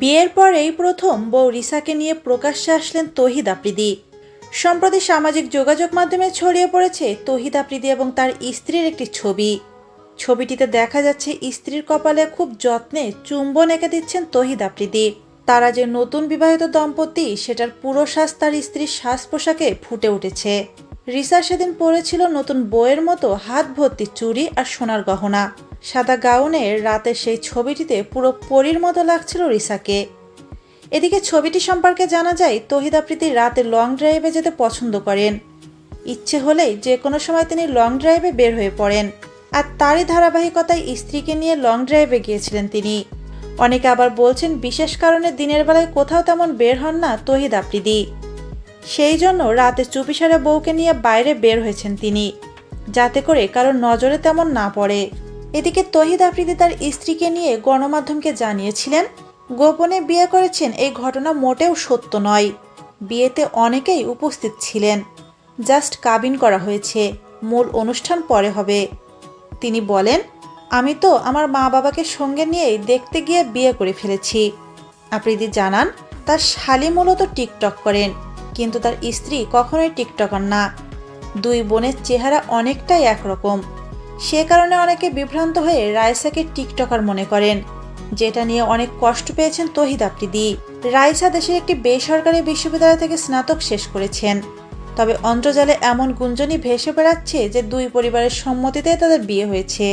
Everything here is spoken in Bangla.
বিয়ের পর এই প্রথম বউ রিসাকে নিয়ে প্রকাশ্যে আসলেন তহিদ আফ্রিদি সম্প্রতি সামাজিক যোগাযোগ মাধ্যমে ছড়িয়ে পড়েছে তহিদ আফ্রিদি এবং তার স্ত্রীর একটি ছবি। ছবিটিতে দেখা যাচ্ছে স্ত্রীর কপালে খুব যত্নে চুম্বন এঁকে দিচ্ছেন তহিদ আফ্রিদি তারা যে নতুন বিবাহিত দম্পতি, সেটার পুরো শ্বাস তার স্ত্রীর শ্বাস পোশাকে ফুটে উঠেছে। রিসা সেদিন পরেছিল নতুন বইয়ের মতো হাত ভর্তি চুড়ি আর সোনার গহনা। সাদা গাউনের রাতের সেই ছবিটিতে পুরো পরীর মতো লাগছিল রিসাকে। এদিকে ছবিটি সম্পর্কে জানা যায়, তহিদ আফ্রিদি রাতে লং ড্রাইভে যেতে পছন্দ করেন। ইচ্ছে হলেই যে কোনো সময় তিনি লং ড্রাইভে বের হয়ে পড়েন। আর তারই ধারাবাহিকতায় স্ত্রীকে নিয়ে লং ড্রাইভে গিয়েছিলেন তিনি। অনেকে আবার বলছেন, বিশেষ কারণে দিনের বেলায় কোথাও তেমন বের হন না তহিদ আফ্রিদি সেই জন্য রাতে চুপিসারে বউকে নিয়ে বাইরে বের হয়েছেন তিনি, যাতে করে কারোর নজরে তেমন না পড়ে। এদিকে তহিদ আফ্রিদি তার স্ত্রীকে নিয়ে গণমাধ্যমকে জানিয়েছিলেন, গোপনে বিয়ে করেছেন, এই ঘটনা মোটেও সত্য নয়। বিয়েতে অনেকেই উপস্থিত ছিলেন। জাস্ট কাবিন করা হয়েছে, মূল অনুষ্ঠান পরে হবে। তিনি বলেন, আমি তো আমার মা বাবাকে সঙ্গে নিয়েই দেখতে গিয়ে বিয়ে করে ফেলেছি। আফ্রিদি জানান, তার শালি মূলত টিকটক করেন, কিন্তু তার স্ত্রী কখনোই টিকটকার না। দুই বোনের চেহারা অনেকটাই একরকম। সে কারণে অনেকে বিভ্রান্ত হয়ে রায়সাকে টিকটকার মনে করেন, যেটা নিয়ে অনেক কষ্ট পেয়েছেন তহিদ আফ্রিদি। রাইসা দেশের একটি বেসরকারি বিশ্ববিদ্যালয় থেকে স্নাতক শেষ করেছেন। তবে অন্তর্জালে এমন গুঞ্জনই ভেসে বেড়াচ্ছে যে দুই পরিবারের সম্মতিতে তাদের বিয়ে হয়েছে।